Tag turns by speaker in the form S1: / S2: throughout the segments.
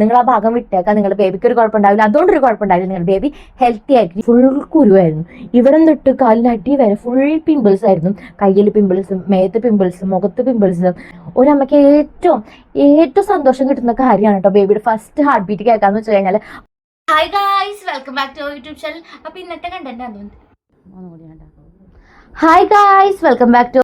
S1: നിങ്ങൾ ആ ഭാഗം വിട്ടേക്കാം നിങ്ങളുടെ ബേബിക്ക് ഒരു കുഴപ്പമുണ്ടാവില്ല. അതുകൊണ്ട് ഒരു കുഴപ്പമുണ്ടാവില്ല. നിങ്ങളുടെ ബേബി ഹെൽത്തി ആയിരിക്കും ഫുൾ കുരുവായിരുന്നു. ഇവിടെ കാലിൽ അടി വരെ ഫുൾ പിമ്പിൾസ് ആയിരുന്നു. കയ്യിൽ പിമ്പിൾസും മേത്ത് പിമ്പിൾസും മുഖത്ത് പിമ്പിൾസും ഒരമ്മയ്ക്ക് ഏറ്റവും ഏറ്റവും സന്തോഷം കിട്ടുന്ന കാര്യമാണ് കേട്ടോ ബേബിയുടെ ഫസ്റ്റ് ഹാർട്ട് ബീറ്റ് കേൾക്കാന്ന് വെച്ച് കഴിഞ്ഞാൽ hi guys welcome back to YouTube channel അപ്പൊ ഇന്നത്തെ content hi guys welcome back to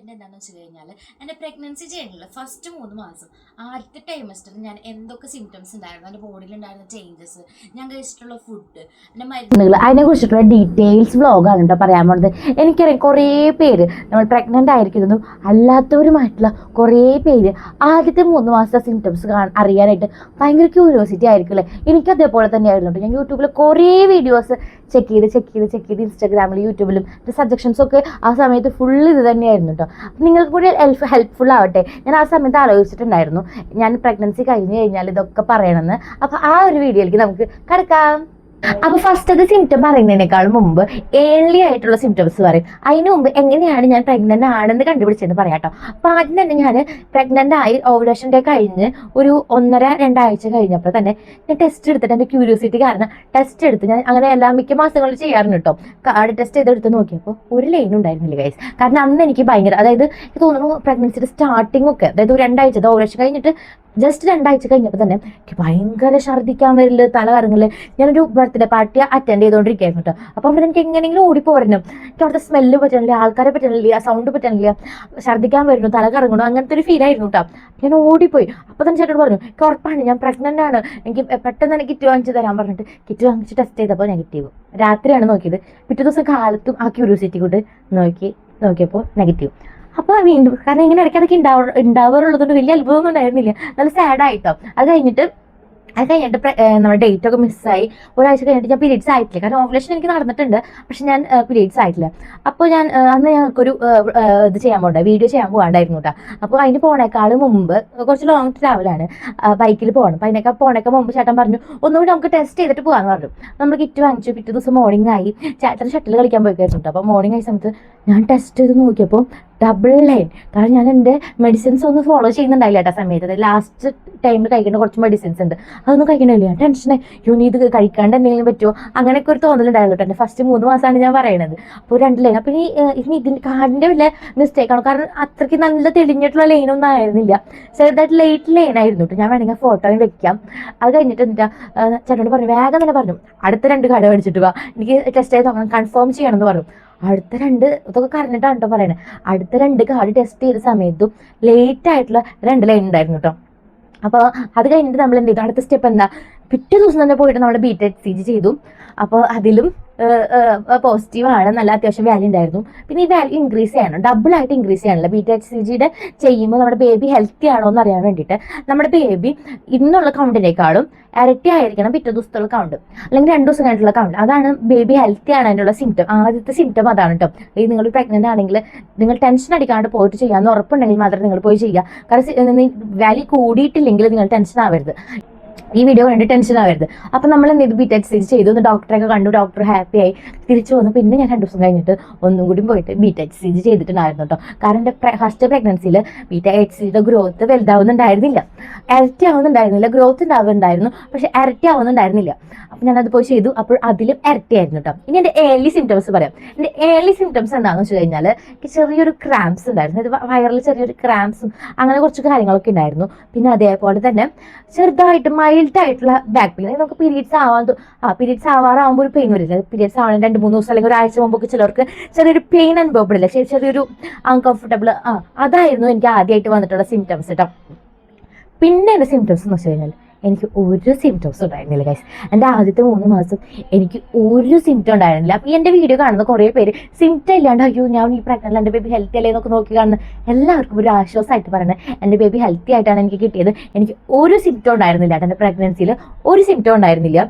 S1: content എന്താണെന്ന് വെച്ച് കഴിഞ്ഞാൽ എന്റെ പ്രഗ്നൻസി ചെയ്യുന്നില്ല ഫസ്റ്റ് മൂന്ന് മാസം ആദ്യത്തെ ടൈമസ്റ്റർ ഞാൻ എന്തൊക്കെ സിംറ്റംസ് ഉണ്ടായിരുന്നു എന്റെ ബോഡിയിൽ ഉണ്ടായിരുന്ന ചേഞ്ചസ് ഞാൻ കഴിച്ചിട്ടുള്ള ഫുഡ് എന്റെ മരുന്നുകൾ അതിനെ കുറിച്ചിട്ടുള്ള ഡീറ്റെയിൽസ് വ്ളോഗാണ് കേട്ടോ പറയാൻ പോണത്. എനിക്കറിയാം കുറേ പേര് നമ്മൾ പ്രഗ്നന്റ് ആയിരിക്കുന്നു. അല്ലാത്തവരുമായിട്ടുള്ള കുറേ പേര് ആദ്യത്തെ മൂന്ന് മാസത്തെ സിംറ്റംസ് അറിയാനായിട്ട് ഭയങ്കര ക്യൂരിയോസിറ്റി ആയിരിക്കും അല്ലേ എനിക്ക് അതേപോലെ തന്നെയായിരുന്നു കേട്ടോ ഞാൻ യൂട്യൂബിൽ കുറേ വീഡിയോസ് ചെക്ക് ചെയ്ത് ചെക്ക് ചെയ്ത് ചെക്ക് ചെയ്ത് ഇൻസ്റ്റാഗ്രാമിലും യൂട്യൂബിലും സജഷൻസ് ഒക്കെ ആ സമയത്ത് ഫുൾ ഇത് തന്നെയായിരുന്നു കേട്ടോ നിങ്ങൾക്ക് കൂടി ഹെൽപ്പ് ഹെൽപ്ഫുൾ ആവട്ടെ. ഞാൻ ആ സമയത്ത് ആലോചിച്ചിട്ടുണ്ടായിരുന്നു. ഞാൻ പ്രഗ്നൻസി കഴിഞ്ഞ് കഴിഞ്ഞാൽ ഇതൊക്കെ പറയണമെന്ന്. അപ്പം ആ ഒരു വീഡിയോയിലേക്ക് നമുക്ക് കിടക്കാം. അപ്പൊ ഫസ്റ്റത്തെ സിംറ്റം പറയുന്നതിനേക്കാളും മുമ്പ് ഏർലി ആയിട്ടുള്ള സിംറ്റംസ് പറയും. അതിന് മുമ്പ് എങ്ങനെയാണ് ഞാൻ പ്രഗ്നന്റ് ആണെന്ന് കണ്ടുപിടിച്ചെന്ന് പറയാം കേട്ടോ. അപ്പൊ ആദ്യം തന്നെ ഞാൻ പ്രഗ്നന്റ് ആയി ഓവുലേഷൻ ഡേ കഴിഞ്ഞ് ഒരു ഒന്നര രണ്ടാഴ്ച കഴിഞ്ഞപ്പോൾ തന്നെ ഞാൻ ടെസ്റ്റ് എടുത്തിട്ട് എന്റെ ക്യൂരിയോസിറ്റി കാരണം ടെസ്റ്റ് എടുത്ത് ഞാൻ അങ്ങനെ എല്ലാ മിക്ക മാസങ്ങളിൽ ചെയ്യാറുണ്ട് കേട്ടോ. കാർഡ് ടെസ്റ്റ് ചെയ്തെടുത്ത് നോക്കിയപ്പോൾ ഒരു ലൈൻ ഉണ്ടായിരുന്നില്ല ഗൈസ് കാരണം അന്ന് എനിക്ക് ഭയങ്കര അതായത് തോന്നുന്നു പ്രഗ്നൻസിയുടെ സ്റ്റാർട്ടിംഗ് ഒക്കെ അതായത് രണ്ടാഴ്ച ഓവുലേഷൻ കഴിഞ്ഞിട്ട് ജസ്റ്റ് രണ്ടാഴ്ച കഴിഞ്ഞപ്പോൾ തന്നെ എനിക്ക് ഭയങ്കര ഛർദ്ദിക്കാൻ വരില്ല തല കറങ്ങൽ. ഞാനൊരു ബർത്ത്ഡേ പാർട്ടി അറ്റൻഡ് ചെയ്തുകൊണ്ടിരിക്കുകയായിരുന്നു കേട്ടോ അപ്പോൾ അവിടെ എനിക്ക് എങ്ങനെയെങ്കിലും ഓടിപ്പോരണം. എനിക്ക് അവിടുത്തെ സ്മെല്ല് പറ്റണില്ല ആൾക്കാരെ പറ്റണില്ല സൗണ്ട് പറ്റണില്ല. ഛർദ്ദിക്കാൻ വരുന്നു തല കറങ്ങണു അങ്ങനത്തെ ഒരു ഫീൽ ആയിരുന്നു കേട്ടോ ഞാൻ ഓടിപ്പോയി. അപ്പോൾ തന്നെ ചേട്ടൻ പറഞ്ഞു എനിക്ക് ഉറപ്പാണ് ഞാൻ പ്രഗ്നന്റ് ആണ്. എനിക്ക് പെട്ടെന്ന് തന്നെ കിറ്റ് വാങ്ങിച്ച് തരാൻ പറഞ്ഞിട്ട് കിറ്റ് വാങ്ങിച്ച് ടെസ്റ്റ് ചെയ്തപ്പോൾ നെഗറ്റീവ് രാത്രിയാണ് നോക്കിയത്. പിറ്റേ ദിവസം കാലത്തും ആ ക്യൂരിയോസിറ്റി കൊണ്ട് നോക്കി നോക്കിയപ്പോൾ നെഗറ്റീവ് അപ്പോൾ വീണ്ടും കാരണം ഇങ്ങനെ ഇടയ്ക്ക് അതൊക്കെ ഉണ്ടാവ ഉണ്ടാവാറുള്ളതുകൊണ്ട് വലിയ അത്ഭുതമൊന്നും ഉണ്ടായിരുന്നില്ല. നല്ല സാഡ് ആയിട്ടോ. അത് കഴിഞ്ഞിട്ട് അത് കഴിഞ്ഞിട്ട് നമ്മുടെ ഡേറ്റ് ഒക്കെ മിസ്സായി ഒരാഴ്ച കഴിഞ്ഞിട്ട് ഞാൻ പീരീഡ്സ് ആയിട്ടില്ല. കാരണം ഓപ്പറേഷൻ എനിക്ക് നടന്നിട്ടുണ്ട്. പക്ഷെ ഞാൻ പീരീഡ്സ് ആയിട്ടില്ല. അപ്പോൾ ഞാൻ അന്ന് ഞങ്ങൾക്കൊരു ഇത് ചെയ്യാൻ പോകണ്ട. വീഡിയോ ചെയ്യാൻ പോകാണ്ടായിരുന്നു കേട്ടോ. അപ്പോൾ അതിന് പോണേക്കാൾ മുമ്പ് കുറച്ച് ലോങ് ട്രാവലാണ് ബൈക്കിൽ പോകണം അപ്പോൾ അതിനൊക്കെ പോണേക്കാൾ മുമ്പ് ചേട്ടൻ പറഞ്ഞു ഒന്നുകൂടി നമുക്ക് ടെസ്റ്റ് ചെയ്തിട്ട് പോകാമെന്ന് പറഞ്ഞു. നമ്മൾ കിറ്റ് വാങ്ങിച്ചു. പിറ്റേ ദിവസം മോർണിംഗ് ആയി. ചേട്ടൻ ഷട്ടിൽ കളിക്കാൻ പോയിക്കായിരുന്നു കേട്ടോ. അപ്പോൾ മോർണിംഗ് ആയ സമയത്ത് ഞാൻ ടെസ്റ്റ് ചെയ്ത് നോക്കിയപ്പോൾ ഡബിൾ ലൈൻ കാരണം ഞാൻ എന്റെ മെഡിസിൻസ് ഒന്നും ഫോളോ ചെയ്യുന്നുണ്ടായില്ല കേട്ടോ സമയത്ത്. ലാസ്റ്റ് ടൈമിൽ കഴിക്കേണ്ട കുറച്ച് മെഡിസിൻസ് ഉണ്ട്. അതൊന്നും കഴിക്കണില്ല. ഞാൻ യു നീ ഇത് കഴിക്കാണ്ട് എന്തെങ്കിലും പറ്റുമോ അങ്ങനെയൊക്കെ ഒരു തോന്നലുണ്ടായിരുന്നു കേട്ടോ എന്റെ ഫസ്റ്റ് മൂന്ന് മാസമാണ് ഞാൻ പറയണത്. അപ്പോൾ രണ്ട് ലൈൻ അപ്പോൾ ഈ ഇനി ഇതിന്റെ കാർഡിന്റെ വല്ല മിസ്റ്റേക്കാണ് കാരണം അത്രയ്ക്ക് നല്ല തെളിഞ്ഞിട്ടുള്ള ലൈനൊന്നും ആയിരുന്നില്ല. ചെറുതായിട്ട് ലൈറ്റ് ലൈൻ ആയിരുന്നു കേട്ടോ. ഞാൻ വേണമെങ്കിൽ ഫോട്ടോ വെക്കാം. അത് കഴിഞ്ഞിട്ട് എന്താ ചേട്ടനോട് പറഞ്ഞു വേഗം തന്നെ പറഞ്ഞു. അടുത്ത രണ്ട് കാർഡ് മേടിച്ചിട്ട് വാ. എനിക്ക് ടെസ്റ്റ് ചെയ്ത് നോക്കണം. കൺഫേം ചെയ്യണമെന്ന് പറഞ്ഞു. അടുത്ത രണ്ട് ഇതൊക്കെ കറഞ്ഞിട്ടാണ് കേട്ടോ പറയണത് അടുത്ത രണ്ട് കാർഡ് ടെസ്റ്റ് ചെയ്ത സമയത്തും ലേറ്റ് ആയിട്ടുള്ള രണ്ട് ലൈൻ ഉണ്ടായിരുന്നു കേട്ടോ. അപ്പോൾ അത് കഴിഞ്ഞിട്ട് നമ്മൾ എന്ത് ചെയ്തു? അടുത്ത സ്റ്റെപ്പ് എന്താ? പിറ്റേ ദിവസം തന്നെ പോയിട്ട് നമ്മൾ ബി ടെക് സി ജി ചെയ്തു. അപ്പോൾ അതിലും പോസിറ്റീവ് ആണ്. നല്ല അത്യാവശ്യം വാല്യൂ ഉണ്ടായിരുന്നു. പിന്നെ ഈ വാല്യൂ ഇൻക്രീസ് ചെയ്യണം. ഡബിൾ ആയിട്ട് ഇൻക്രീസ് ചെയ്യണമല്ലോ ബി എച്ച് സി ജിയുടെ ചെയ്യുമ്പോൾ നമ്മുടെ ബേബി ഹെൽത്തി ആണോ എന്ന് അറിയാൻ വേണ്ടിയിട്ട് നമ്മുടെ ബേബി ഇന്നുള്ള കൗണ്ടിനേക്കാളും ഇരട്ടി ആയിരിക്കണം പിറ്റേ ദിവസത്തുള്ള കൗണ്ട് അല്ലെങ്കിൽ രണ്ട് ദിവസം കഴിഞ്ഞിട്ടുള്ള കൗണ്ട് അതാണ് ബേബി ഹെൽത്തി ആണ് അതിനുള്ള സിംറ്റം ആദ്യത്തെ സിംറ്റം അതാണ് കേട്ടോ ഈ നിങ്ങൾ പ്രഗ്നന്റ് ആണെങ്കിൽ നിങ്ങൾ ടെൻഷൻ അടിക്കാണ്ട് പോയിട്ട് ചെയ്യാമെന്ന് ഉറപ്പുണ്ടെങ്കിൽ മാത്രമേ നിങ്ങൾ പോയി ചെയ്യുക. കാരണം വാല്യൂ കൂടിയിട്ടില്ലെങ്കിൽ നിങ്ങൾ ടെൻഷൻ ആവരുത്. ഈ വീഡിയോ കണ്ട് ടെൻഷൻ ആവരുത്. അപ്പൊ നമ്മൾ എന്ത് ചെയ്തു? എക്സൈസ് ചെയ്തു. ഒന്ന് കണ്ടു. ഡോക്ടർ ഹാപ്പി ആയി. തിരിച്ചു വന്നു. പിന്നെ ഞാൻ രണ്ട് ദിവസം കഴിഞ്ഞിട്ട് ഒന്നും കൂടി പോയിട്ട് ബീറ്റ് എക്സൈസ് ചെയ്തിട്ടുണ്ടായിരുന്നു കേട്ടോ കാരണം എന്റെ ഫസ്റ്റ് പ്രഗ്നൻസിയിൽ ബീറ്റ് സിയുടെ ഗ്രോത്ത് വലുതാവുന്നുണ്ടായിരുന്നില്ല. ഇരട്ടി ആവുന്നുണ്ടായിരുന്നില്ല. ഗ്രോത്ത് ഉണ്ടാവുന്നുണ്ടായിരുന്നു. പക്ഷെ ഇരട്ടി ആവുന്നുണ്ടായിരുന്നില്ല. അപ്പൊ ഞാൻ അത് പോയി ചെയ്തു. അപ്പോൾ അതിലും ഇരട്ടിയായിരുന്നു കേട്ടോ ഇനി എന്റെ ഏർലി സിംറ്റംസ് പറയാം. എന്റെ ഏർലി സിംറ്റംസ് എന്താണെന്ന് വെച്ച് കഴിഞ്ഞാൽ ചെറിയൊരു ക്രാംസ് ഉണ്ടായിരുന്നു. വയറിൽ ചെറിയൊരു ക്രാംസും അങ്ങനെ കുറച്ച് കാര്യങ്ങളൊക്കെ ഉണ്ടായിരുന്നു. പിന്നെ അതേപോലെ തന്നെ ചെറുതായിട്ട് മൈൽഡ് ആയിട്ടുള്ള ബാക്ക് പെയിൻ നമുക്ക് പീരീഡ്സ് ആവാൻ ആ പീരീഡ്സ് ആവാറാകുമ്പോൾ ഒരു പെയിൻ വരില്ല. പീരീഡ്സ് ആവാൻ രണ്ട് മൂന്ന് ദിവസം അല്ലെങ്കിൽ ഒരാഴ്ച മുമ്പൊക്കെ ചിലർക്ക് ചെറിയൊരു പെയിൻ അനുഭവപ്പെടില്ല. ചെറിയ ചെറിയൊരു അൺകംഫർട്ടബിൾ ആ അതായിരുന്നു എനിക്ക് ആദ്യമായിട്ട് വന്നിട്ടുള്ള സിംറ്റംസ് കേട്ടോ പിന്നെ എന്റെ സിംറ്റംസ് എന്ന് വെച്ച് കഴിഞ്ഞാൽ എനിക്ക് ഒരു സിംറ്റംസ് ഉണ്ടായിരുന്നില്ല ഗൈസ് എന്റെ ആദ്യത്തെ മൂന്ന് മാസം എനിക്ക് ഒരു സിംറ്റം ഉണ്ടായിരുന്നില്ല. അപ്പോൾ എന്റെ വീഡിയോ കാണുന്ന കുറേ പേര് സിംറ്റം ഇല്ലാണ്ട് അയ്യോ ഞാൻ ഈ പ്രഗ്നന്റ് എന്റെ ബേബി ഹെൽത്തി അല്ലേ? എന്നൊക്കെ നോക്കി കാണുന്ന എല്ലാവർക്കും ഒരു ആശ്വാസമായിട്ട് പറയുന്നത് എന്റെ ബേബി ഹെൽത്തി ആയിട്ടാണ് എനിക്ക് കിട്ടിയത്. എനിക്ക് ഒരു സിംറ്റം ഉണ്ടായിരുന്നില്ല. എന്റെ പ്രഗ്നൻസിയിൽ ഒരു സിംറ്റം ഉണ്ടായിരുന്നില്ല.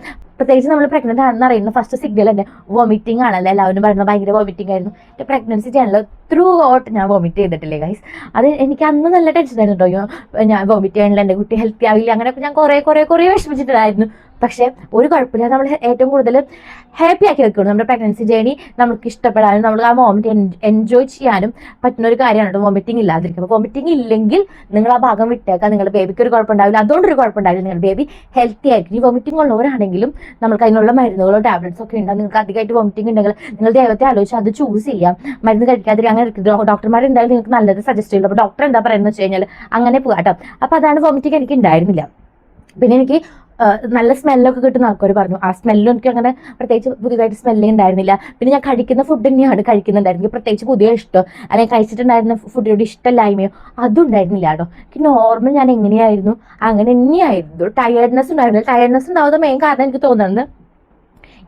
S1: പ്രത്യേകിച്ച് നമ്മൾ പ്രഗ്നന്റ് ആണെന്ന് അറിയുന്ന ഫസ്റ്റ് സിഗ്നൽ തന്നെ വോമിറ്റിംഗ് ആണല്ലേ? എല്ലാവരും പറയുന്നത് ഭയങ്കര വോമിറ്റിംഗ് ആയിരുന്നു. എന്റെ പ്രഗ്നൻസി ചാനൽ ത്രൂ ഔട്ട് ഞാൻ വോമിറ്റ് ചെയ്തിട്ടില്ലേ ഗൈസ് അത് എനിക്ക് അന്ന് നല്ല ടെൻഷൻ ആയിരുന്നു കേട്ടോ ഞാൻ വോമിറ്റ് ചെയ്യണില്ല എന്റെ കുട്ടി ഹെൽത്തി ആവില്ല അങ്ങനെയൊക്കെ ഞാൻ കുറേ കുറേ കുറേ വിഷമിച്ചിട്ടുണ്ടായിരുന്നു.
S2: പക്ഷേ ഒരു കുഴപ്പമില്ല. നമ്മൾ ഏറ്റവും കൂടുതൽ ഹാപ്പി ആക്കി വെക്കണം നമ്മുടെ പ്രഗ്നൻസി ജേണി നമുക്ക് ഇഷ്ടപ്പെടാനും നമ്മൾ ആ മോമെന്റ് എൻജോയ് ചെയ്യാനും പറ്റുന്ന ഒരു കാര്യമാണ് കേട്ടോ. വോമിറ്റിംഗ് ഇല്ലാതിരിക്കുക. അപ്പോൾ വോമിറ്റിംഗ് ഇല്ലെങ്കിൽ നിങ്ങൾ ആ ഭാഗം വിട്ടേക്കാം നിങ്ങളുടെ ബേബിക്ക് ഒരു കുഴപ്പമുണ്ടാവില്ല. അതുകൊണ്ടൊരു കുഴപ്പമുണ്ടാവില്ല. നിങ്ങളുടെ ബേബി ഹെൽത്തി ആയിരിക്കും. ഈ വോമിറ്റിംഗ് ഉള്ളവരാണെങ്കിലും നമുക്ക് അതിനുള്ള മരുന്നുകളോ ടാബ്ലറ്റ്സ് ഒക്കെ ഉണ്ടാവും നിങ്ങൾക്ക് അധികമായിട്ട് വോമിറ്റിംഗ് ഉണ്ടെങ്കിൽ നിങ്ങൾ ദൈവത്തെ ആലോചിച്ച് അത് ചൂസ് ചെയ്യാം. മരുന്ന് കഴിക്കാതെ അങ്ങനെ ഡോക്ടർമാർ എന്തായാലും നിങ്ങൾക്ക് നല്ലത് സജസ്റ്റ് ചെയ്യുള്ളൂ. അപ്പോൾ ഡോക്ടർ എന്താ പറയുന്നത് വെച്ച് കഴിഞ്ഞാൽ അങ്ങനെ പോകാം കേട്ടോ. അപ്പോൾ അതാണ് വോമിറ്റിംഗ് എനിക്ക് ഉണ്ടായിരുന്നില്ല. പിന്നെ എനിക്ക് നല്ല സ്മെല്ലൊക്കെ കിട്ടുന്ന ആൾക്കാർ പറഞ്ഞു. ആ സ്മെല്ലും എനിക്ക് അങ്ങനെ പ്രത്യേകിച്ച് പുതിയതായിട്ട് സ്മെല്ലേ ഉണ്ടായിരുന്നില്ല പിന്നെ ഞാൻ കഴിക്കുന്ന ഫുഡ് തന്നെയാണ് കഴിക്കുന്നുണ്ടായിരുന്നു പ്രത്യേകിച്ച് പുതിയ ഇഷ്ടം. അല്ലെങ്കിൽ കഴിച്ചിട്ടുണ്ടായിരുന്ന ഫുഡിനോട് ഇഷ്ടമില്ലായ്മയോ അതും ഉണ്ടായിരുന്നില്ല കേട്ടോ. എനിക്ക് നോർമൽ ഞാൻ എങ്ങനെയായിരുന്നു? അങ്ങനെ തന്നെയായിരുന്നു. ടയർഡ്നെസ് ഉണ്ടായിരുന്നു. ടയർഡ്നെസ് ഉണ്ടാവുന്ന മെയിൻ കാരണം എനിക്ക് തോന്നുന്നത്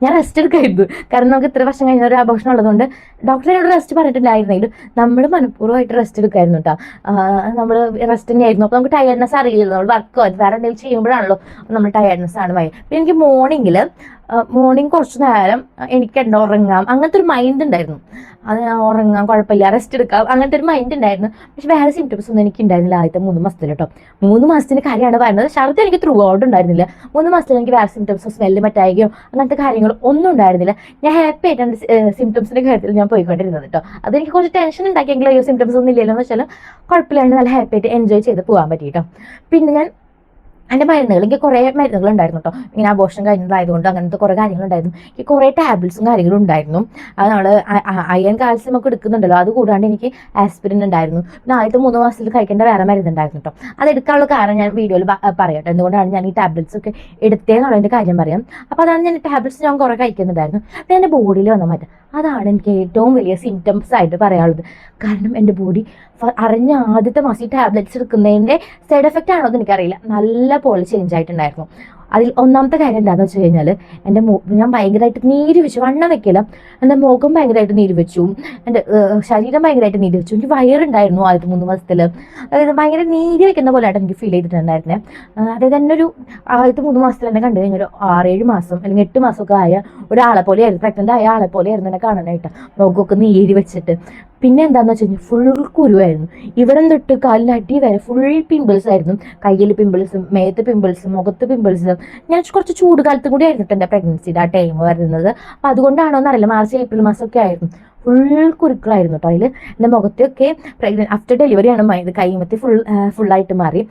S2: ഞാൻ റെസ്റ്റ് എടുക്കായിരുന്നു. കാരണം നമുക്ക് ഇത്ര വർഷം കഴിഞ്ഞ ഒരു ആഘോഷം ഉള്ളതുകൊണ്ട് ഡോക്ടർ എന്നോട് റെസ്റ്റ് പറഞ്ഞിട്ടുണ്ടായിരുന്നെങ്കിലും നമ്മൾ മനഃപൂർവമായിട്ട് റെസ്റ്റ് എടുക്കായിരുന്നു കേട്ടോ നമ്മൾ റെസ്റ്റ് തന്നെയായിരുന്നു. അപ്പോൾ നമുക്ക് ടയർഡ്നെസ് അറിയില്ല നമ്മൾ വർക്കോ വേറെ എന്തെങ്കിലും ചെയ്യുമ്പോഴാണല്ലോ. നമ്മൾ ടയർഡ്നെസ് ആണ് വൈകി പിന്നെ എനിക്ക് മോർണിംഗിൽ മോർണിംഗ് കുറച്ച് നേരം എനിക്ക് എന്താ ഉറങ്ങാം. അങ്ങനത്തെ ഒരു മൈൻഡ് ഉണ്ടായിരുന്നു. അത് ഉറങ്ങാം കുഴപ്പമില്ല റെസ്റ്റ് എടുക്കാം അങ്ങനത്തെ ഒരു മൈൻഡ് ഉണ്ടായിരുന്നു. പക്ഷെ വേറെ സിംറ്റംസ് ഒന്നും എനിക്ക് ഉണ്ടായിരുന്നില്ല ആദ്യത്തെ മൂന്ന് മാസത്തിൽ കേട്ടോ മൂന്ന് മാസത്തിന് കാര്യമാണ് പറയുന്നത്. ഛർദ്ദി എനിക്ക് ത്രൂ ഔട്ട് ഉണ്ടായിരുന്നില്ല. മൂന്ന് മാസത്തിൽ എനിക്ക് വേറെ സിംറ്റംസോ സ്മെല്ല് മറ്റായികയോ അങ്ങനത്തെ കാര്യങ്ങൾ ഒന്നും ഉണ്ടായിരുന്നില്ല. ഞാൻ ഹാപ്പി ആയിട്ടാണ് സിംറ്റംസിന്റെ കാര്യത്തിൽ ഞാൻ പോയിക്കൊണ്ടിരുന്നത് കേട്ടോ അതെനിക്ക് കുറച്ച് ടെൻഷൻ ഉണ്ടാക്കിയെങ്കിലും അയ്യോ സിംറ്റംസ് ഒന്നും ഇല്ലല്ലോ എന്ന് വെച്ചാൽ കുഴപ്പമില്ലാണ്ട് നല്ല ഹാപ്പി ആയിട്ട് എൻജോയ് ചെയ്ത് പോകാൻ പറ്റി കേട്ടോ പിന്നെ ഞാൻ എന്റെ മരുന്നുകൾ എനിക്ക് കുറേ മരുന്നുകൾ ഉണ്ടായിരുന്നു കേട്ടോ ഇങ്ങനെ ആഘോഷം കഴിഞ്ഞതായതുകൊണ്ട് അങ്ങനത്തെ കുറേ കാര്യങ്ങളുണ്ടായിരുന്നു എനിക്ക് കുറേ ടാബ്ലറ്റ്സും കാര്യങ്ങളും ഉണ്ടായിരുന്നു. അത് നമ്മൾ അയൺ കാൽസ്യം ഒക്കെ എടുക്കുന്നുണ്ടല്ലോ. അത് കൂടാണ്ട് എനിക്ക് ആസ്പിരിൻ ഉണ്ടായിരുന്നു. പിന്നെ ആദ്യത്തെ മൂന്ന് മാസത്തിൽ കഴിക്കേണ്ട വേറെ മരുന്നുണ്ടായിരുന്നു കേട്ടോ അത് എടുക്കാനുള്ള കാരണം ഞാൻ വീഡിയോയിൽ പറയട്ടെ. എന്തുകൊണ്ടാണ് ഞാൻ ഈ ടാബ്ലറ്റ്സ് ഒക്കെ എടുത്തതെന്നുള്ളതിന്റെ കാര്യം പറയാം. അപ്പോൾ അതാണ് ഞാൻ ടാബ്ലറ്റ്സ് ഞാൻ കുറേ കഴിക്കുന്നുണ്ടായിരുന്നു. പിന്നെ എന്റെ ബോഡിയിൽ വന്ന മാറ്റം. അതാണ് എനിക്ക് ഏറ്റവും വലിയ സിംറ്റംസ് ആയിട്ട് പറയാനുള്ളത്. കാരണം എന്റെ ബോഡി അറിഞ്ഞ ആദ്യത്തെ മാസം ഈ ടാബ്ലറ്റ്സ് എടുക്കുന്നതിന്റെ സൈഡ് എഫക്റ്റ് ആണോ എന്ന് എനിക്കറിയില്ല. നല്ല പോലെ ചേഞ്ച് ആയിട്ടുണ്ടായിരുന്നു. അതിൽ ഒന്നാമത്തെ കാര്യം എന്താണെന്ന് വെച്ച് കഴിഞ്ഞാൽ എന്റെ ഞാൻ ഭയങ്കരമായിട്ട് നീര് വെച്ചു വണ്ണം വെക്കില്ല എന്റെ മുഖം ഭയങ്കരമായിട്ട് നീര് വെച്ചു. എന്റെ ശരീരം ഭയങ്കരമായിട്ട് നീര് വെച്ചു. എനിക്ക് വയറുണ്ടായിരുന്നു ആദ്യത്തെ മൂന്ന് മാസത്തിൽ അതായത് ഭയങ്കര നീര് വെക്കുന്ന പോലെ ആയിട്ട് എനിക്ക് ഫീൽ ചെയ്തിട്ടുണ്ടായിരുന്നേ. അതായത് എന്നെ ഒരു ആദ്യത്തെ മൂന്ന് മാസത്തിൽ എന്നെ കണ്ടു കഴിഞ്ഞാൽ ആറേഴ് മാസം അല്ലെങ്കിൽ എട്ട് മാസമൊക്കെ ആയ ഒരാളെ പോലെയായിരുന്നു. പ്രഗ്നന്റ് ആയ ആളെ പോലെയായിരുന്നു എന്നെ കാണാനായിട്ട്. മുഖമൊക്കെ നീര് വെച്ചിട്ട്. പിന്നെ എന്താണെന്ന് വെച്ച് കഴിഞ്ഞാൽ ഫുൾ കുരുവായിരുന്നു. ഇവിടെ തൊട്ട് കാലിനടി വരെ ഫുൾ പിമ്പിൾസ് ആയിരുന്നു. കയ്യിൽ പിമ്പിൾസും മേത്ത് പിമ്പിൾസും മുഖത്ത് പിമ്പിൾസും ഞാൻ കുറച്ച് ചൂട് കാലത്തും കൂടി ആയിരുന്നു എന്റെ പ്രഗ്നൻസിയുടെ ആ ടൈം വരുന്നത്. അപ്പം അതുകൊണ്ടാണോ എന്നറിയില്ല മാർച്ച് ഏപ്രിൽ മാസം ഒക്കെ ആയിരുന്നു. ഫുൾ കുരുക്കളായിരുന്നു കേട്ടോ അതിൽ എന്റെ മുഖത്തൊക്കെ പ്രഗ്നൻ ആഫ്റ്റർ ഡെലിവറി ഡെലിവറിയാണ് ഇത് കൈമത്തി ഫുൾ ഫുള്ളായിട്ട് മാറി.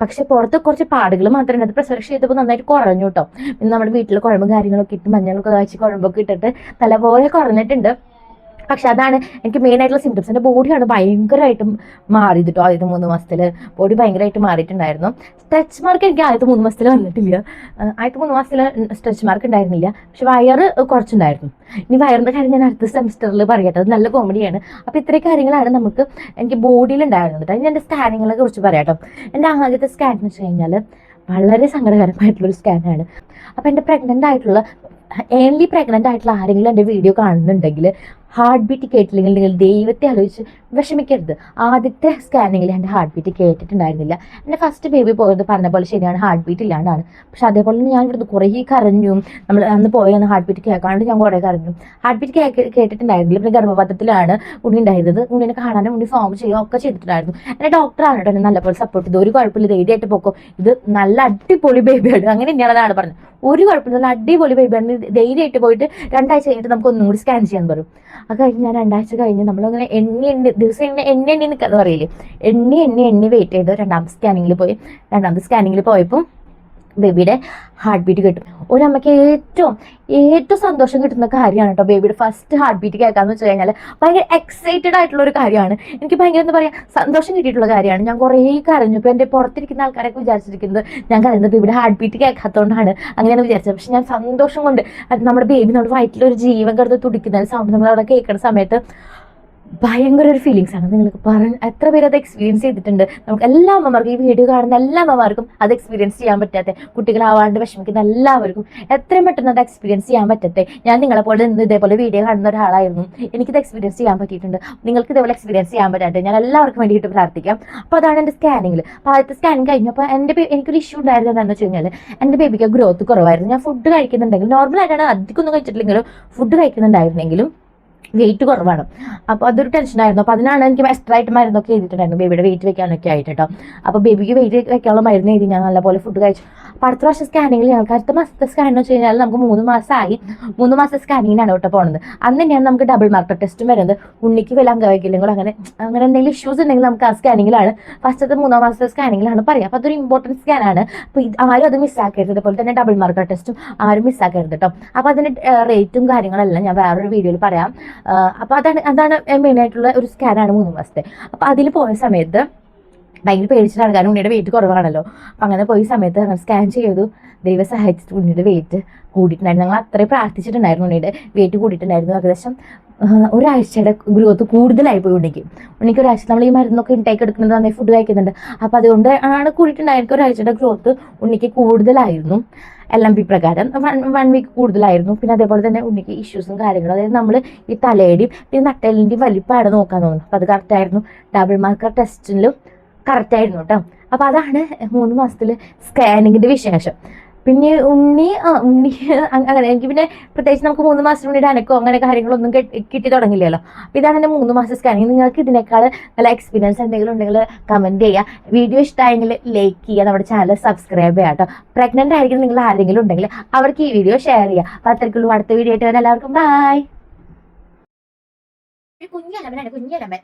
S2: പക്ഷെ പുറത്ത് കുറച്ച് പാടുകൾ മാത്രമേ അത് പ്രസവ ചെയ്തപ്പോൾ നന്നായിട്ട് കുറഞ്ഞു കേട്ടോ. പിന്നെ നമ്മുടെ വീട്ടിൽ കുഴമ്പ് കാര്യങ്ങളൊക്കെ ഇട്ട് മഞ്ഞളൊക്കെ കാച്ചി കുഴമ്പൊക്കെ ഇട്ടിട്ട് നല്ലപോലെ കുറഞ്ഞിട്ടുണ്ട്. പക്ഷെ അതാണ് എനിക്ക് മെയിൻ ആയിട്ടുള്ള സിംറ്റംസ് എന്റെ ബോഡിയാണ് ഭയങ്കരമായിട്ട് മാറിയത് കേട്ടോ ആദ്യത്തെ മൂന്ന് മാസത്തിൽ ബോഡി ഭയങ്കരമായിട്ട് മാറിയിട്ടുണ്ടായിരുന്നു. സ്ട്രെച്ച് മാർക്ക് എനിക്ക് ആദ്യത്തെ മൂന്ന് മാസത്തിൽ വന്നിട്ടില്ല. ആദ്യത്തെ മൂന്ന് മാസത്തിൽ സ്ട്രെച്ച് മാർക്ക് ഉണ്ടായിരുന്നില്ല. പക്ഷെ വയറ് കുറച്ചുണ്ടായിരുന്നു. ഇനി വയറിന്റെ കാര്യം ഞാൻ അടുത്ത സെമിസ്റ്ററിൽ പറയട്ടെ. അത് നല്ല കോമഡിയാണ് അപ്പോൾ ഇത്രയും കാര്യങ്ങളാണ് നമുക്ക് എനിക്ക് ബോഡിയിൽ ഉണ്ടായിരുന്നത് കേട്ടോ ഇനി എന്റെ സ്കാനിങ്ങളെ കുറിച്ച് പറയാം എന്റെ ആദ്യത്തെ സ്കാൻ എന്ന് വെച്ച് കഴിഞ്ഞാൽ വളരെ സങ്കടകരമായിട്ടുള്ളൊരു സ്കാനാണ് അപ്പോൾ എന്റെ പ്രഗ്നന്റ് ആയിട്ടുള്ള ഏൺലി പ്രഗ്നന്റ് ആയിട്ടുള്ള ആരെങ്കിലും എന്റെ വീഡിയോ കാണുന്നുണ്ടെങ്കിൽ ഹാർട്ട് ബീറ്റ് കേട്ടില്ലെങ്കിൽ നിങ്ങൾ ദൈവത്തെ ആലോചിച്ച് വിഷമിക്കരുത്. ആദ്യത്തെ സ്കാനിങ്ങിൽ എന്റെ ഹാർട്ട് ബീറ്റ് കേട്ടിട്ടുണ്ടായിരുന്നില്ല. എന്റെ ഫസ്റ്റ് ബേബി പോയത് പറഞ്ഞ പോലെ ശരിയാണ് ഹാർട്ട് ബീറ്റ് ഇല്ലാണ്ടാണ്. പക്ഷെ അതേപോലെ തന്നെ ഞാൻ ഇവിടുന്ന് കുറേ കരഞ്ഞു. നമ്മൾ അന്ന് പോയെന്ന് ഹാർട്ട് ബീറ്റ് കേൾക്കാണ്ട് ഞാൻ കുറേ കരഞ്ഞു. ഹാർട്ട് ബീറ്റ് കേക്ക് കേട്ടിട്ടുണ്ടായിരുന്നില്ല. പിന്നെ ഗർഭപാത്രത്തിലാണ് ഉണ്ണി ഉണ്ടായിരുന്നത്. ഉണ്ണിനെ കാണാനും ഉണ്ണി ഫോം ചെയ്യുക ഒക്കെ ചെയ്തിട്ടുണ്ടായിരുന്നു. എന്റെ ഡോക്ടറാണ് കേട്ടോ എന്നെ നല്ലപോലെ സപ്പോർട്ട് ചെയ്തു ഒരു കുഴപ്പമില്ല. ധൈര്യമായിട്ട് പോക്കോ. ഇത് നല്ല അടിപൊളി ബേബിയാണ് അങ്ങനെ തന്നെയാണ് പറഞ്ഞത്. ഒരു കുഴപ്പമില്ല. നല്ല അടിപൊളി ബേബിയാണ് ധൈര്യമായിട്ട് പോയിട്ട് രണ്ടാഴ്ച കഴിഞ്ഞിട്ട് നമുക്ക് ഒന്നും കൂടി സ്കാൻ ചെയ്യാൻ പറയും അത് കഴിഞ്ഞ് ഞാൻ രണ്ടാഴ്ച കഴിഞ്ഞ് നമ്മളങ്ങനെ എണ്ണി എണ്ണി ദിവസം എണ്ണ എണ്ണി എണ്ണി നിൽക്കാന്ന് പറയില്ലേ? എണ്ണി എണ്ണി എണ്ണി വെയിറ്റ് ചെയ്ത് രണ്ടാമത്തെ സ്കാനിങ്ങിൽ പോയി. രണ്ടാമത്തെ സ്കാനിങ്ങിൽ പോയപ്പോൾ ബേബിയുടെ ഹാർട്ട് ബീറ്റ് കിട്ടും. ഒരമ്മയ്ക്ക് ഏറ്റവും ഏറ്റവും സന്തോഷം കിട്ടുന്ന കാര്യമാണ് കേട്ടോ ബേബിയുടെ ഫസ്റ്റ് ഹാർട്ട് ബീറ്റ് കേൾക്കാന്ന് വെച്ച് കഴിഞ്ഞാൽ ഭയങ്കര എക്സൈറ്റഡ് ആയിട്ടുള്ള ഒരു കാര്യമാണ്. എനിക്ക് ഭയങ്കര എന്താ പറയാ സന്തോഷം കിട്ടിയിട്ടുള്ള കാര്യമാണ്. ഞാൻ കുറേ കരഞ്ഞു. ഇപ്പോൾ എന്റെ പുറത്തിരിക്കുന്ന ആൾക്കാരൊക്കെ വിചാരിച്ചിരിക്കുന്നത് ഞാൻ കരയുന്നത് ബേബിയുടെ ഹാർട്ട് ബീറ്റ് കേൾക്കാത്തതുകൊണ്ടാണ് അങ്ങനെയാണ് വിചാരിച്ചത്. പക്ഷെ ഞാൻ സന്തോഷം കൊണ്ട് നമ്മുടെ ബേബി നമ്മുടെ വയറ്റിലൊരു ജീവൻ കിടന്ന് തുടിക്കുന്ന സൗണ്ട് നമ്മൾ അവിടെ കേൾക്കുന്ന സമയത്ത് ഭയങ്കര ഒരു ഫീലിങ്സ് ആണ്. നിങ്ങൾക്ക് പറഞ്ഞ എത്ര പേര് അത് എക്സ്പീരിയൻസ് ചെയ്തിട്ടുണ്ട്? നമുക്ക് എല്ലാ അമ്മമാർക്കും ഈ വീഡിയോ കാണുന്ന എല്ലാ അമ്മമാർക്കും അത് എക്സ്പീരിയൻസ് ചെയ്യാൻ പറ്റാത്ത കുട്ടികളാവാണ്ട് വിഷമിക്കുന്ന എല്ലാവർക്കും എത്രയും പെട്ടെന്ന് അത് എക്സ്പീരിയൻസ് ചെയ്യാൻ പറ്റത്തെ. ഞാൻ നിങ്ങളെ പോലെ നിന്ന് ഇതേപോലെ വീഡിയോ കാണുന്ന ഒരാളായിരുന്നു. എനിക്കിത് എക്സ്പീരിയൻസ് ചെയ്യാൻ പറ്റിയിട്ടുണ്ട്. നിങ്ങൾക്ക് ഇതേപോലെ എക്സ്പീരിയൻസ് ചെയ്യാൻ പറ്റാട്ടെ ഞാൻ എല്ലാവർക്കും വേണ്ടിയിട്ട് പ്രാർത്ഥിക്കാം. അപ്പോൾ അതാണ് എന്റെ സ്കാനിങ്ങിൽ അപ്പോൾ ആദ്യത്തെ സ്കാനിങ് കഴിഞ്ഞപ്പോൾ എന്റെ എനിക്കൊരു ഇഷ്യൂ ഉണ്ടായിരുന്നു എന്താണെന്ന് വെച്ച് കഴിഞ്ഞാൽ എന്റെ ബേബിക്ക് ഗ്രോത്ത് കുറവായിരുന്നു. ഞാൻ ഫുഡ് കഴിക്കുന്നുണ്ടെങ്കിൽ നോർമലായിട്ടാണ് അധികം ഒന്നും കഴിച്ചിട്ടില്ലെങ്കിലും ഫുഡ് കഴിക്കുന്നുണ്ടായിരുന്നെങ്കിലും വെയിറ്റ് കുറവാണ്. അപ്പോൾ അതൊരു ടെൻഷനായിരുന്നു അപ്പോൾ അതിനാണ് എനിക്ക് എക്സ്ട്രാ മരുന്നൊക്കെ എഴുതിയിട്ടുണ്ടായിരുന്നു. ബേബിയുടെ വെയിറ്റ് വെക്കാനൊക്കെ ആയിട്ട് കേട്ടോ അപ്പോൾ ബേബിക്ക് വെയിറ്റ് വെക്കാനുള്ള മരുന്ന് എഴുതി ഞാൻ നല്ലപോലെ ഫുഡ് കഴിച്ചു. അപ്പോൾ അടുത്ത പ്രാവശ്യം സ്കാനിങ്ങിൽ ഞങ്ങൾക്ക് അടുത്ത മാസത്തെ സ്കാൻ എന്ന് വെച്ച് കഴിഞ്ഞാൽ നമുക്ക് മൂന്ന് മാസമായി മൂന്ന് മാസത്തെ സ്കാനിങ്ങിനാണ് കേട്ടോ പോകുന്നത് അന്ന് തന്നെയാണ് നമുക്ക് ഡബിൾ മാർക്ക് ടെസ്റ്റും വരുന്നത്. ഉണ്ണിക്ക് വല്ല അംഗവൈകല്യങ്ങളോ അങ്ങനെ അങ്ങനെ എന്തെങ്കിലും ഇഷ്യൂസ് ഉണ്ടെങ്കിൽ നമുക്ക് ആ സ്കാനിങ്ങിലാണ് ഫസ്റ്റത്തെ മൂന്നാം മാസത്തെ സ്കാനിങ്ങിലാണ് പറയുക അപ്പോൾ അതൊരു ഇമ്പോർട്ടന്റ് സ്കാനാണ് അപ്പോൾ ഇത് ആരും അത് മിസ്സാക്കരുത് അതുപോലെ തന്നെ ഡബിൾ മാർക്ക് ടെസ്റ്റും ആരും മിസ്സാക്കരുത് കേട്ടോ അപ്പോൾ അതിന്റെ റേറ്റും കാര്യങ്ങളെല്ലാം ഞാൻ വേറൊരു വീഡിയോയിൽ പറയാം. അപ്പോൾ അതാണ് അതാണ് മെയിനായിട്ടുള്ള ഒരു സ്കാനാണ് മൂന്ന് മാസത്തെ. അപ്പോൾ അതിൽ പോയ സമയത്ത് ഭയങ്കര പേടിച്ചിട്ടാണ്. കാരണം ഉണ്ണിയുടെ വെയിറ്റ് കുറവാണല്ലോ. അപ്പം അങ്ങനെ പോയി സമയത്ത് അങ്ങനെ സ്കാൻ ചെയ്തു. ദൈവം സഹായിച്ചിട്ട് ഉണ്ണിയുടെ വെയിറ്റ് കൂടിയിട്ടുണ്ടായിരുന്നു. ഞങ്ങൾ അത്രയും പ്രാർത്ഥിച്ചിട്ടുണ്ടായിരുന്നു ഉണ്ണിയുടെ വെയിറ്റ് കൂടിയിട്ടുണ്ടായിരുന്നു. ഏകദേശം ഒരാഴ്ചയുടെ ഗ്രോത്ത് കൂടുതലായി പോയി ഉണ്ണിക്ക്. ഉണ്ണിക്ക് ഒരാഴ്ച നമ്മൾ ഈ മരുന്നൊക്കെ ഇൻടേക്ക് എടുക്കുന്നത് നന്നായി ഫുഡ് കഴിക്കുന്നുണ്ട്. അപ്പോൾ അതുകൊണ്ട് ആണ് കൂടിയിട്ടുണ്ടായിരുന്നു ഒരാഴ്ചയുടെ ഗ്രോത്ത് ഉണ്ണിക്ക് കൂടുതലായിരുന്നു. എൽ എം പി പ്രകാരം വൺ വൺ വീക്ക് കൂടുതലായിരുന്നു. പിന്നെ അതേപോലെ തന്നെ ഉണ്ണിക്ക് ഇഷ്യൂസും കാര്യങ്ങളും. അതായത് നമ്മൾ ഈ തലയുടെയും പിന്നെ നട്ടലിന്റെയും വലിപ്പമാണ് നോക്കാൻ തോന്നുന്നു. അപ്പോൾ അത് കറക്റ്റായിരുന്നു ഡബിൾ മാർക്കർ ടെസ്റ്റിലും കറക്റ്റ് ആയിരുന്നു കേട്ടോ അപ്പൊ അതാണ് മൂന്ന് മാസത്തിൽ സ്കാനിങ്ങിന്റെ വിശേഷം. പിന്നെ ഉണ്ണി ആ ഉണ്ണി അങ്ങനെ എനിക്ക് പിന്നെ പ്രത്യേകിച്ച് നമുക്ക് മൂന്ന് മാസം ഉണ്ണിയുടെ അനക്കോ അങ്ങനെ കാര്യങ്ങളൊന്നും കെട്ടി- തുടങ്ങില്ലല്ലോ അപ്പൊ ഇതാണ് എന്റെ മൂന്ന് മാസം സ്കാനിങ് നിങ്ങൾക്ക് ഇതിനേക്കാൾ നല്ല എക്സ്പീരിയൻസ് എന്തെങ്കിലും ഉണ്ടെങ്കിൽ കമന്റ് ചെയ്യുക വീഡിയോ ഇഷ്ടമായെങ്കിൽ ലൈക്ക് ചെയ്യുക നമ്മുടെ ചാനൽ സബ്സ്ക്രൈബ് ചെയ്യുക കേട്ടോ പ്രഗ്നന്റ് ആയിരിക്കും നിങ്ങൾ ആരെങ്കിലും ഉണ്ടെങ്കിൽ അവർക്ക് ഈ വീഡിയോ ഷെയർ ചെയ്യുക അപ്പൊ അത്രയ്ക്കുള്ളൂ. അടുത്ത വീഡിയോ ആയിട്ട് വരാം. എല്ലാവർക്കും ബൈ കുഞ്ഞലമ്മനാണ് കുഞ്ഞലമൻ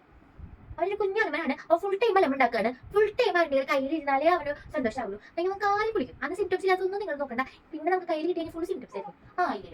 S2: അവനൊരു കുഞ്ഞലമനാണ് അവ ഫുൾ ടൈം അല്ല ഉണ്ടാക്കുകയാണ്. ഫുൾ ടൈം അവരുടെ കയ്യിലിരുന്നാലേ അവന് സന്തോഷമാവുള്ളൂ അല്ലെങ്കിൽ നമുക്ക് കാലം പിടിക്കും അന്ന് സിംറ്റംസ് ഇല്ലാത്തൊന്നും നിങ്ങൾ നോക്കണ്ട. പിന്നെ നമുക്ക് കയ്യിൽ കിട്ടിയ ഫുൾ സിംറ്റംസ് ആയിരിക്കും ആ ഇല്ലേ